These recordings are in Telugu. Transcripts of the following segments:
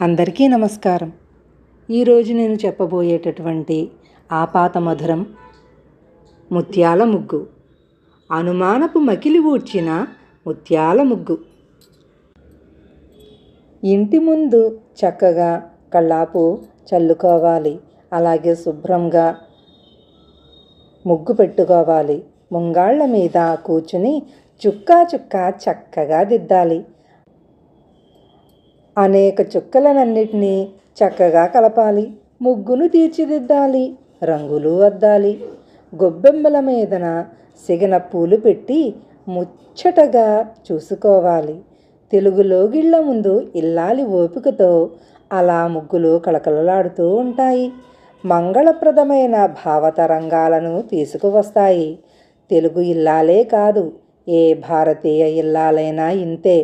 అందరికీ నమస్కారం. ఈరోజు నేను చెప్పబోయేటటువంటి ఆపాత మధురం ముత్యాల ముగ్గు. అనుమానపు మకిలి ఊడ్చిన ముత్యాల ముగ్గు. ఇంటి ముందు చక్కగా కళ్ళాపు చల్లుకోవాలి. అలాగే శుభ్రంగా ముగ్గు పెట్టుకోవాలి. ముంగాళ్ళ మీద కూర్చుని చుక్కా చుక్కా చక్కగా దిద్దాలి. అనేక చుక్కలనన్నిటినీ చక్కగా కలపాలి. ముగ్గును తీర్చిదిద్దాలి. రంగులు అద్దాలి. గొబ్బెమ్మల మీదన సిగన పూలు పెట్టి ముచ్చటగా చూసుకోవాలి. తెలుగు లోగిళ్ళ ముందు ఇల్లాలి ఓపికతో అలా ముగ్గులు కళకళలాడుతూ ఉంటాయి. మంగళప్రదమైన భావతరంగాలను తీసుకువస్తాయి. తెలుగు ఇల్లాలే కాదు ఏ భారతీయ ఇల్లాలైనా ఇంతే.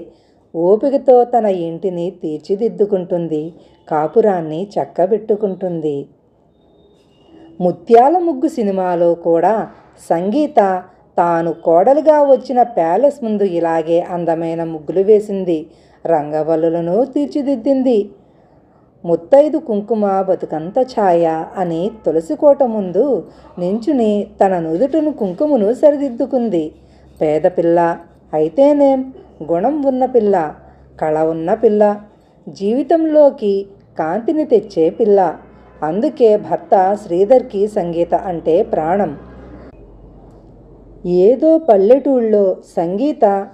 ఓపికతో తన ఇంటిని తీర్చిదిద్దుకుంటుంది కాపురాన్ని చక్కబెట్టుకుంటుంది. ముత్యాల ముగ్గు సినిమాలో కూడా సంగీత తాను కోడలుగా వచ్చిన ప్యాలెస్ ముందు ఇలాగే అందమైన ముగ్గులు వేసింది రంగవల్లులను తీర్చిదిద్దింది. ముత్తైదు కుంకుమ బతుకంత ఛాయ అని తులసికోట ముందు నించుని తన నుదుటను కుంకుమను సరిదిద్దుకుంది. పేదపిల్ల అయితేనేం గుణం ఉన్న పిల్ల కళ ఉన్న పిల్ల జీవితంలోకి కాంతిని తెచ్చే పిల్ల. అందుకే భర్త శ్రీధర్కి సంగీత అంటే ప్రాణం. ఏదో పల్లెటూళ్ళలో సంగీత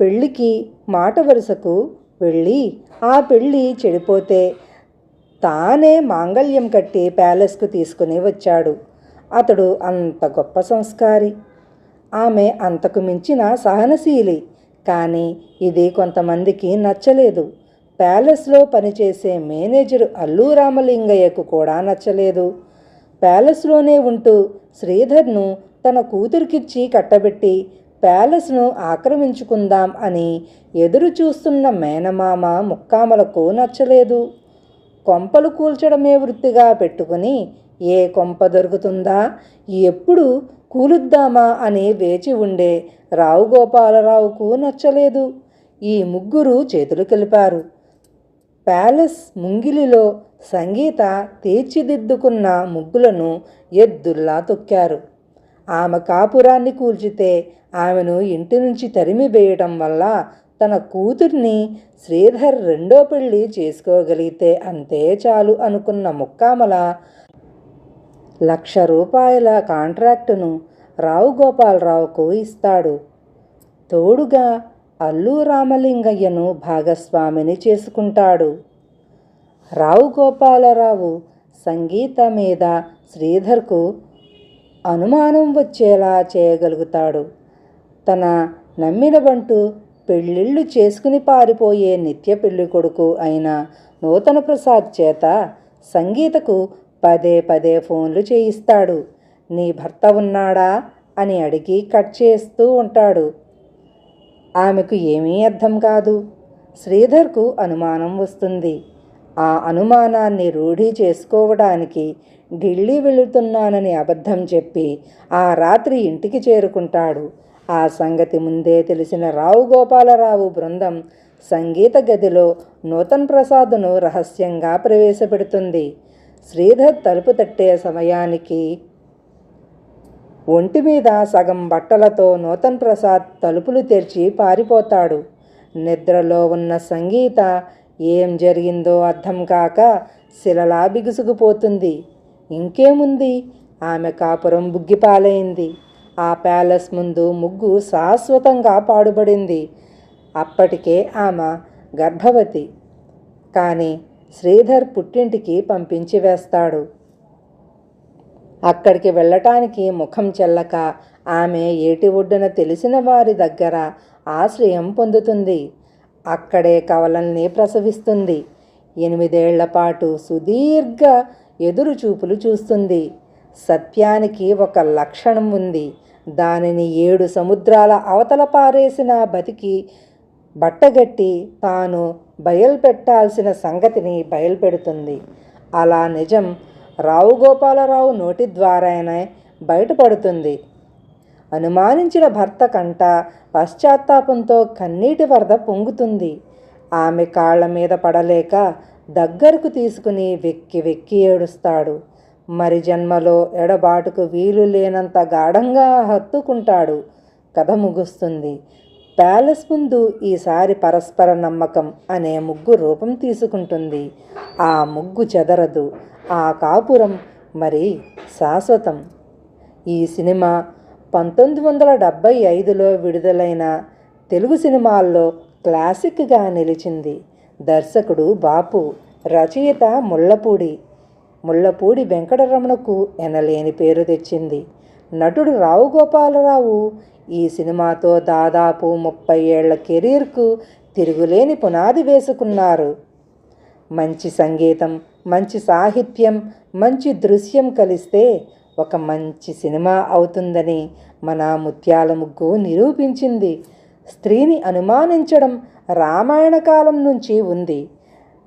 పెళ్ళికి మాట వరుసకు వెళ్ళి ఆ పెళ్ళి చెడిపోతే తానే మాంగళ్యం కట్టి ప్యాలెస్కు తీసుకుని వచ్చాడు. అతడు అంత గొప్ప సంస్కారి. ఆమె అంతకు మించిన సహనశీలి. కానీ ఇది కొంతమందికి నచ్చలేదు. ప్యాలెస్లో పనిచేసే మేనేజర్ అల్లు రామలింగయ్యకు కూడా నచ్చలేదు. ప్యాలెస్లోనే ఉంటూ శ్రీధర్ను తన కూతురికిచ్చి కట్టబెట్టి ప్యాలెస్ను ఆక్రమించుకుందాం అని ఎదురు చూస్తున్న మేనమామ ముక్కామలకు నచ్చలేదు. కొంపలు కూల్చడమే వృత్తిగా పెట్టుకుని ఏ కొంప దొరుకుతుందా? ఎప్పుడు కూలుద్దామా అని వేచి ఉండే రావు గోపాలరావుకు నచ్చలేదు. ఈ ముగ్గురు చేతులు కలిపారు. ప్యాలెస్ ముంగిలిలో సంగీత తీర్చిదిద్దుకున్న ముగ్గులను ఎద్దుల్లా తొక్కారు. ఆమె కాపురాన్ని కూల్చితే ఆమెను ఇంటి నుంచి తరిమివేయటం వల్ల తన కూతుర్ని శ్రీధర్ రెండో పెళ్ళి చేసుకోగలిగితే అంతే చాలు అనుకున్న ముక్కామల లక్ష రూపాయల కాంట్రాక్టును రావు గోపాలరావుకు ఇస్తాడు. తోడుగా అల్లు రామలింగయ్యను భాగస్వామిని చేసుకుంటాడు. రావు గోపాలరావు సంగీత మీద శ్రీధర్కు అనుమానం వచ్చేలా చేయగలుగుతాడు. తన నమ్మిన బంటు పెళ్ళిళ్ళు చేసుకుని పారిపోయే నిత్య పెళ్ళి కొడుకు అయిన నూతన ప్రసాద్ చేత సంగీతకు పదే పదే ఫోన్లు చేయిస్తాడు. నీ భర్త ఉన్నాడా? అని అడిగి కట్ చేస్తూ ఉంటాడు. ఆమెకు ఏమీ అర్థం కాదు. శ్రీధర్కు అనుమానం వస్తుంది. ఆ అనుమానాన్ని రూఢీ చేసుకోవడానికి ఢిల్లీ వెళుతున్నానని అబద్ధం చెప్పి ఆ రాత్రి ఇంటికి చేరుకుంటాడు. ఆ సంగతి ముందే తెలిసిన రావు గోపాలరావు బృందం సంగీత గదిలో నూతన్ ప్రసాద్ను రహస్యంగా ప్రవేశపెడుతుంది. శ్రీధర్ తలుపు తట్టే సమయానికి ఒంటి మీద సగం బట్టలతో నూతన్ ప్రసాద్ తలుపులు తెరిచి పారిపోతాడు. నిద్రలో ఉన్న సంగీత ఏం జరిగిందో అర్థం కాక శిలలా బిగుసుకుపోతుంది. ఇంకేముంది? ఆమె కాపురం బుగ్గిపాలైంది. ఆ ప్యాలెస్ ముందు ముగ్గు శాశ్వతంగా పాడుబడింది అప్పటికే ఆమె గర్భవతి. కానీ శ్రీధర్ పుట్టింటికి పంపించి వేస్తాడు. అక్కడికి వెళ్ళటానికి ముఖం చెల్లక ఆమె ఏటి ఒడ్డున తెలిసిన వారి దగ్గర ఆశ్రయం పొందుతుంది. అక్కడే కవలల్ని ప్రసవిస్తుంది. ఎనిమిదేళ్ళ పాటు సుదీర్ఘ ఎదురు చూపులు చూస్తుంది. సత్యానికి ఒక లక్షణం ఉంది. దానిని ఏడు సముద్రాల అవతల పారేసిన బతికి బట్టగట్టి తాను బయలుపెట్టాల్సిన సంగతిని బయలుపెడుతుంది. అలా నిజం రావు గోపాలరావు నోటి ద్వారానే బయటపడుతుంది. అనుమానించిన భర్త కంట పశ్చాత్తాపంతో కన్నీటి వరద పొంగుతుంది. ఆమె కాళ్ళ మీద పడలేక దగ్గరకు తీసుకుని వెక్కి వెక్కి ఏడుస్తాడు. మరి జన్మలో ఎడబాటుకు వీలు లేనంత గాఢంగా హత్తుకుంటాడు. కథ ముగుస్తుంది. ప్యాలెస్ ముందు ఈసారి పరస్పర నమ్మకం అనే ముగ్గు రూపం తీసుకుంటుంది. ఆ ముగ్గు చెదరదు. ఆ కాపురం మరి శాశ్వతం. ఈ సినిమా పంతొమ్మిది వందల డెబ్భై ఐదులో విడుదలైన తెలుగు సినిమాల్లో క్లాసిక్గా నిలిచింది. దర్శకుడు బాపు రచయిత ముళ్ళపూడి ముళ్ళపూడి వెంకటరమణకు ఎనలేని పేరు తెచ్చింది. నటుడు రావు గోపాలరావు ఈ సినిమాతో దాదాపు ముప్పై ఏళ్ళ కెరీర్కు తిరుగులేని పునాది వేసుకున్నారు. మంచి సంగీతం మంచి సాహిత్యం మంచి దృశ్యం కలిస్తే ఒక మంచి సినిమా అవుతుందని మన ముత్యాల ముగ్గు నిరూపించింది. స్త్రీని అనుమానించడం రామాయణ కాలం నుంచి ఉంది.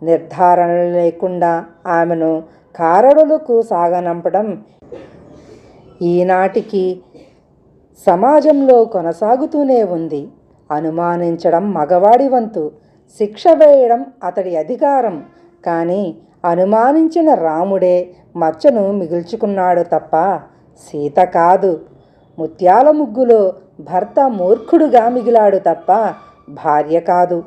నిర్ధారణ లేకుండా ఆమెను కారడులకు సాగనంపడం ఈనాటికి సమాజంలో కొనసాగుతూనే ఉంది. అనుమానించడం మగవాడి వంతు శిక్ష వేయడం అతడి అధికారం. కానీ అనుమానించిన రాముడే మచ్చను మిగుల్చుకున్నాడు తప్ప సీత కాదు. ముత్యాల ముగ్గులో భర్త మూర్ఖుడుగా మిగిలాడు తప్ప భార్య కాదు.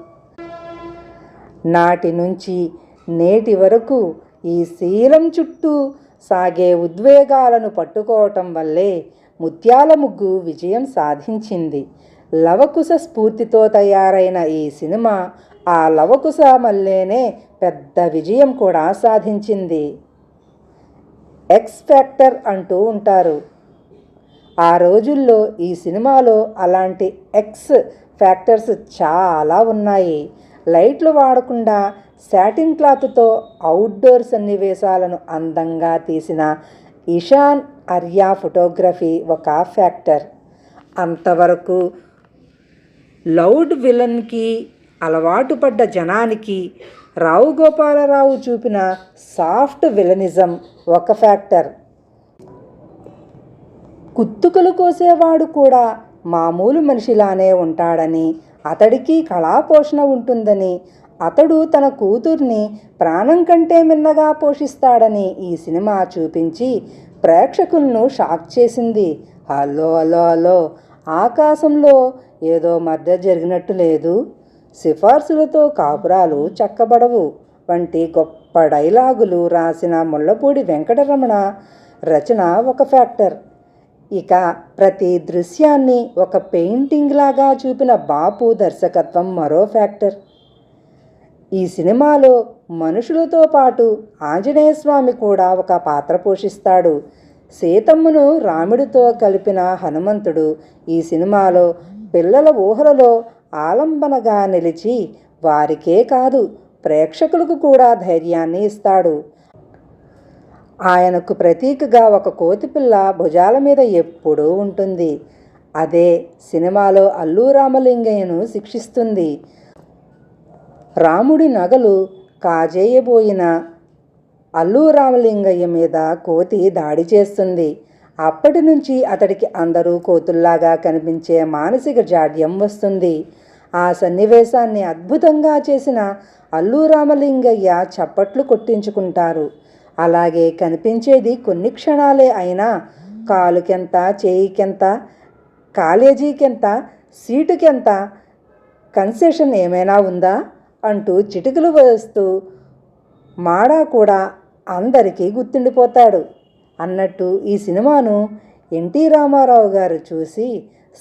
నాటి నుంచి నేటి వరకు ఈ శీలం చుట్టూ సాగే ఉద్వేగాలను పట్టుకోవటం వల్లే ముత్యాల ముగ్గు విజయం సాధించింది. లవకుశ స్ఫూర్తితో తయారైన ఈ సినిమా ఆ లవకుశ మల్లేనే పెద్ద విజయం కూడా సాధించింది. ఎక్స్ ఫ్యాక్టర్ అంటూ ఉంటారు. ఆ రోజుల్లో ఈ సినిమాలో అలాంటి ఎక్స్ ఫ్యాక్టర్స్ చాలా ఉన్నాయి. లైట్లు వాడకుండా శాటిన్ క్లాత్తో అవుట్డోర్ సన్నివేశాలను అందంగా తీసిన ఇషాన్ అర్యా ఫోటోగ్రఫీ ఒక ఫ్యాక్టర్. అంతవరకు లౌడ్ విలన్కి అలవాటు పడ్డ జనానికి రావు గోపాలరావు చూపిన సాఫ్ట్ విలనిజం ఒక ఫ్యాక్టర్. కుత్తుకలు కోసేవాడు కూడా మామూలు మనిషిలానే ఉంటాడని అతడికి కళాపోషణ ఉంటుందని అతడు తన కూతుర్ని ప్రాణం కంటే మిన్నగా పోషిస్తాడని ఈ సినిమా చూపించి ప్రేక్షకులను షాక్ చేసింది. హలో హలో హలో ఆకాశంలో ఏదో మర్డర్ జరిగినట్టు లేదు. సిఫార్సులతో కాపురాలు చక్కబడవు. వంటి గొప్ప డైలాగులు రాసిన ముళ్ళపూడి వెంకటరమణ రచన ఒక ఫ్యాక్టర్. ఇక ప్రతి దృశ్యాన్ని ఒక పెయింటింగ్ లాగా చూపిన బాపు దర్శకత్వం మరో ఫ్యాక్టర్. ఈ సినిమాలో మనుషులతో పాటు ఆంజనేయ స్వామి కూడా ఒక పాత్ర పోషిస్తాడు. సీతమ్మను రాముడితో కలిపిన హనుమంతుడు ఈ సినిమాలో పిల్లల ఊహలలో ఆలంబనగా నిలిచి వారికే కాదు ప్రేక్షకులకు కూడా ధైర్యాన్ని ఇస్తాడు. ఆయనకు ప్రతీకగా ఒక కోతిపిల్ల భుజాల మీద ఎప్పుడూ ఉంటుంది. అదే సినిమాలో అల్లు రామలింగయ్యను శిక్షిస్తుంది. రాముడి నగలు కాజేయబోయిన అల్లు రామలింగయ్య మీద కోతి దాడి చేస్తుంది. అప్పటి నుంచి అతడికి అందరూ కోతుల్లాగా కనిపించే మానసిక జాడ్యం వస్తుంది. ఆ సన్నివేశాన్ని అద్భుతంగా చేసిన అల్లు రామలింగయ్య చప్పట్లు కొట్టించుకుంటారు. అలాగే కనిపించేది కొన్ని క్షణాలే అయినా కాలుకెంత చేయికెంత కాలేజీకెంత సీటుకెంత కన్సెషన్ ఏమైనా ఉందా? అంటూ చిటికలు వేస్తూ మాడా కూడా అందరికీ గుర్తుండిపోతాడు. అన్నట్టు ఈ సినిమాను ఎన్టీ రామారావు గారు చూసి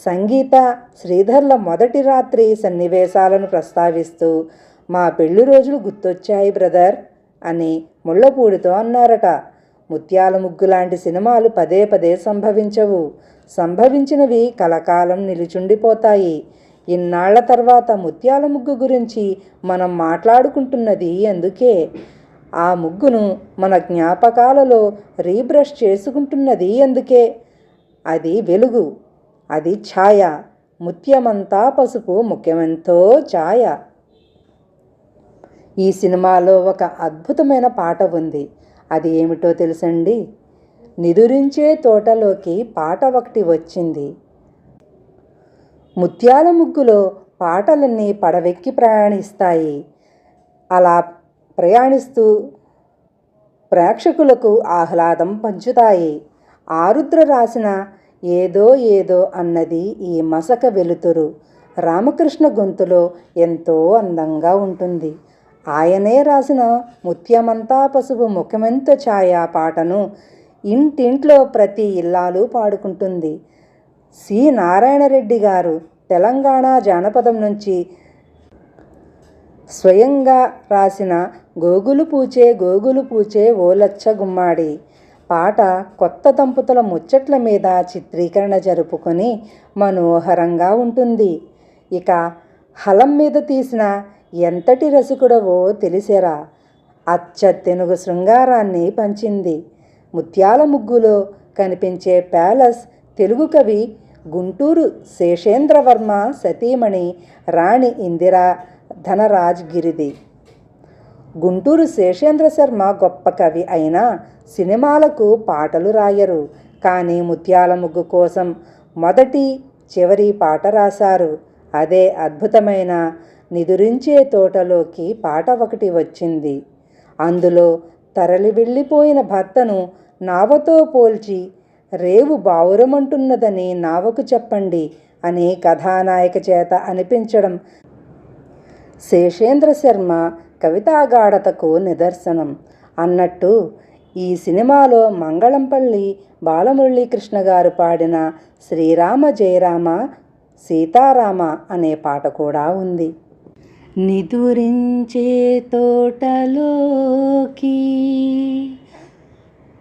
సంగీత శ్రీధర్ల మొదటి రాత్రి సన్నివేశాలను ప్రస్తావిస్తూ మా పెళ్ళి రోజులు గుర్తొచ్చాయి బ్రదర్ అని ముళ్ళపూడితో అన్నారట. ముత్యాల ముగ్గు లాంటి సినిమాలు పదే పదే సంభవించవు. సంభవించినవి కలకాలం నిలుచుండిపోతాయి. ఇన్నాళ్ళ తర్వాత ముత్యాల ముగ్గు గురించి మనం మాట్లాడుకుంటున్నది అందుకే. ఆ ముగ్గును మన జ్ఞాపకాలలో రీబ్రష్ చేసుకుంటున్నది అందుకే. అది వెలుగు అది ఛాయ ముత్యమంతా పసుపు ముఖ్యమెంతో ఛాయ. ఈ సినిమాలో ఒక అద్భుతమైన పాట ఉంది. అది ఏమిటో తెలుసండి? నిదురించే తోటలోకి పాట ఒకటి వచ్చింది. ముత్యాల ముగ్గులో పాటలన్నీ పడవెక్కి ప్రయాణిస్తాయి. అలా ప్రయాణిస్తూ ప్రేక్షకులకు ఆహ్లాదం పంచుతాయి. ఆరుద్ర రాసిన ఏదో ఏదో అన్నది ఈ మసక వెలుతురు. రామకృష్ణ గొంతులో ఎంతో అందంగా ఉంటుంది. ఆయనే రాసిన ముత్యమంతా పసుపు ముఖమెంత ఛాయ పాటను ఇంటింట్లో ప్రతి ఇల్లాలు పాడుకుంటుంది. సి. నారాయణరెడ్డి గారు తెలంగాణ జానపదం నుంచి స్వయంగా రాసిన గోగులు పూచే గోగులు పూచే ఓలచ్చ గుమ్మాడి. పాట కొత్త దంపతుల ముచ్చట్ల మీద చిత్రీకరణ జరుపుకొని మనోహరంగా ఉంటుంది. ఇక హలం మీద తీసిన ఎంతటి రసికుడవో తెలిసేరా. అచ్చతెనుగు శృంగారాన్ని పంచింది. ముత్యాల ముగ్గులో కనిపించే ప్యాలెస్ తెలుగు కవి గుంటూరు శేషేంద్రవర్మ సతీమణి రాణి ఇందిరా ధనరాజ్ గిరిది. గుంటూరు శేషేంద్ర శర్మ గొప్ప కవి అయినా సినిమాలకు పాటలు రాయరు. కానీ ముత్యాల ముగ్గు కోసం మొదటి చివరి పాట రాశారు. అదే అద్భుతమైన నిదురించే తోటలోకి పాట ఒకటి వచ్చింది. అందులో తరలి వెళ్ళిపోయిన భర్తను నావతో పోల్చి రేవు బావురమంటున్నదని నావకు చెప్పండి అని కథానాయక చేత అనిపించడం. శేషేంద్ర శర్మ కవితాగాఢతకు నిదర్శనం. అన్నట్టు ఈ సినిమాలో మంగళంపల్లి బాలమురళీకృష్ణ గారు పాడిన శ్రీరామ జయరామ సీతారామ అనే పాట కూడా ఉంది. నిదురించే తోటలోకి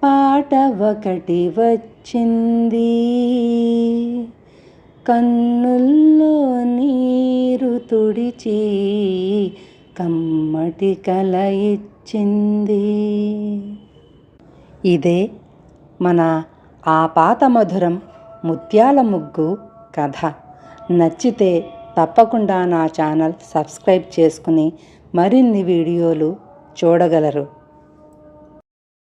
పాట ఒకటి వచ్చింది. కన్నుల్లో నీరు తుడిచి కమ్మటి కల ఇచ్చింది. ఇదే మన ఆ పాత మధురం ముత్యాల ముగ్గు కథ. నచ్చితే తప్పకుండా నా ఛానల్ సబ్స్క్రైబ్ చేసుకుని మరిన్ని వీడియోలు చూడగలరు.